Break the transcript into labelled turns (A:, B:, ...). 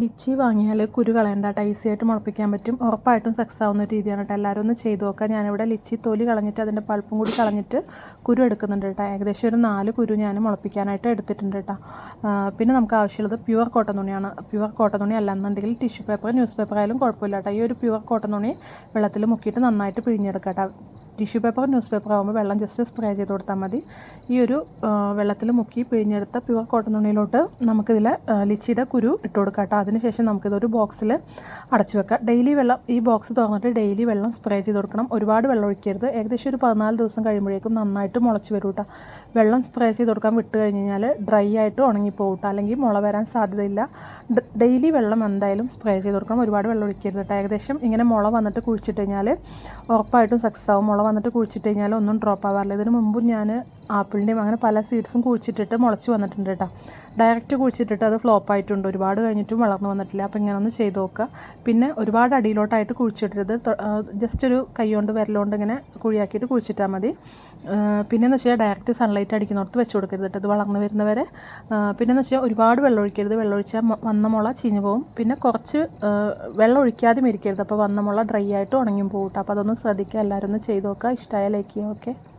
A: Lychee വാങ്ങിയാൽ കുരു കേട്ടോ ഈസി ആയിട്ട് മുളപ്പിക്കാൻ പറ്റും. ഉറപ്പായിട്ടും സക്സസ് ആവുന്ന ഒരു രീതിയാണ് കേട്ടോ. എല്ലാവരും ഒന്ന് ചെയ്ത് നോക്കുക ഞാനിവിടെ ലിച്ചി തൊലി കളഞ്ഞിട്ട് അതിന്റെ പൾപ്പും കൂടി കളഞ്ഞിട്ട് കുരു എടുക്കുന്നുണ്ട് കേട്ടോ. ഏകദേശം ഒരു നാല് കുരു ഞാൻ മുളപ്പിക്കാനായിട്ട് എടുത്തിട്ടുണ്ട് കേട്ടോ. പിന്നെ നമുക്ക് ആവശ്യമുള്ളത് പ്യുവർ കോട്ടൺ തുണിയാണ്. പ്യുവർ കോട്ടൺ തുണി അല്ലെന്നുണ്ടെങ്കിൽ ടിഷ്യൂ പേപ്പർ ന്യൂസ് പേപ്പർ ആയാലും കുഴപ്പമില്ല കേട്ടോ. ഈ ഒരു പ്യുവർ കോട്ടൺ തുണി വെള്ളത്തിൽ മുക്കിയിട്ട് നന്നായിട്ട് പിഴിഞ്ഞെടുക്കാം കേട്ടോ. ടിഷ്യൂ പേപ്പർ ന്യൂസ് പേപ്പർ ആകുമ്പോൾ വെള്ളം ജസ്റ്റ് സ്പ്രേ ചെയ്ത് കൊടുത്താൽ മതി. ഈ ഒരു വെള്ളത്തിൽ മുക്കി പിഴിഞ്ഞെടുത്ത പ്യുവർ കോട്ടൺ തുണിയിലോട്ട് നമുക്കിതിൽ ലിച്ചിയുടെ കുരു ഇട്ട് കൊടുക്കാം കേട്ടോ. അതിനുശേഷം നമുക്കിതൊരു ബോക്സിൽ അടച്ചു വെക്കാം. ഡെയിലി വെള്ളം ഈ ബോക്സ് തുറന്നിട്ട് ഡെയിലി വെള്ളം സ്പ്രേ ചെയ്ത് കൊടുക്കണം. ഒരുപാട് വെള്ളം ഒഴിക്കരുത്. ഏകദേശം ഒരു പതിനാല് ദിവസം കഴിയുമ്പോഴേക്കും നന്നായിട്ട് മുളച്ച് വരും കേട്ടോ. വെള്ളം സ്പ്രേ ചെയ്ത് കൊടുക്കാൻ വിട്ട് കഴിഞ്ഞ് കഴിഞ്ഞാൽ ഡ്രൈ ആയിട്ട് ഉണങ്ങിപ്പോകും കേട്ടോ. അല്ലെങ്കിൽ മുള വരാൻ സാധ്യതയില്ല. ഡെയിലി വെള്ളം എന്തായാലും സ്പ്രേ ചെയ്ത് കൊടുക്കണം. ഒരുപാട് വെള്ളം ഒഴിക്കരുത് കേട്ടോ. ഏകദേശം ഇങ്ങനെ മുള വന്നിട്ട് കുഴിച്ചിട്ട് കഴിഞ്ഞാൽ ഉറപ്പായിട്ടും സക്സസ് ആവും. മുള വന്നിട്ട് കുഴിച്ചിട്ട് കഴിഞ്ഞാൽ ഒന്നും ഡ്രോപ്പ് ആവാറില്ല. ഇതിന് മുമ്പും ഞാൻ ആപ്പിളിന്റെയും അങ്ങനെ പല സീഡ്സും കുഴിച്ചിട്ടിട്ട് മുളച്ച് വന്നിട്ടുണ്ട് കേട്ടോ. ഡയറക്റ്റ് കുഴിച്ചിട്ടിട്ട് അത് ഫ്ലോപ്പ് ആയിട്ടുണ്ട്. ഒരുപാട് കഴിഞ്ഞിട്ടും വളർന്നു വന്നിട്ടില്ല. അപ്പോൾ ഇങ്ങനെ ഒന്ന് ചെയ്ത് നോക്കുക. പിന്നെ ഒരുപാട് അടിയിലോട്ടായിട്ട് കുഴിച്ചിട്ടരുത് ജസ്റ്റ് ഒരു കൈ കൊണ്ട് വിരലുകൊണ്ട് ഇങ്ങനെ കുഴിയാക്കിയിട്ട് കുഴിച്ചിട്ടാൽ മതി. പിന്നെയെന്ന് വെച്ചാൽ ഡയറക്റ്റ് സൺലൈറ്റ് അടിക്കുന്നിടത്ത് വെച്ച് കൊടുക്കരുത് ഇത് വളർന്നു വരുന്നവരെ. പിന്നെ എന്ന് വെച്ചാൽ ഒരുപാട് വെള്ളം ഒഴിക്കരുത്. വെള്ളം ഒഴിച്ചാൽ വന്ന മുള ചീഞ്ഞു പോകും പിന്നെ കുറച്ച് വെള്ളം ഒഴിക്കാതെ ഇരിക്കരുത് അപ്പോൾ വന്ന മുള ഡ്രൈ ആയിട്ട് ഉണങ്ങി പോകും അപ്പോൾ അതൊന്ന് ശ്രദ്ധിക്കുക. എല്ലാവരും ഒന്ന് ചെയ്ത് का स्टाइल है कि ओके?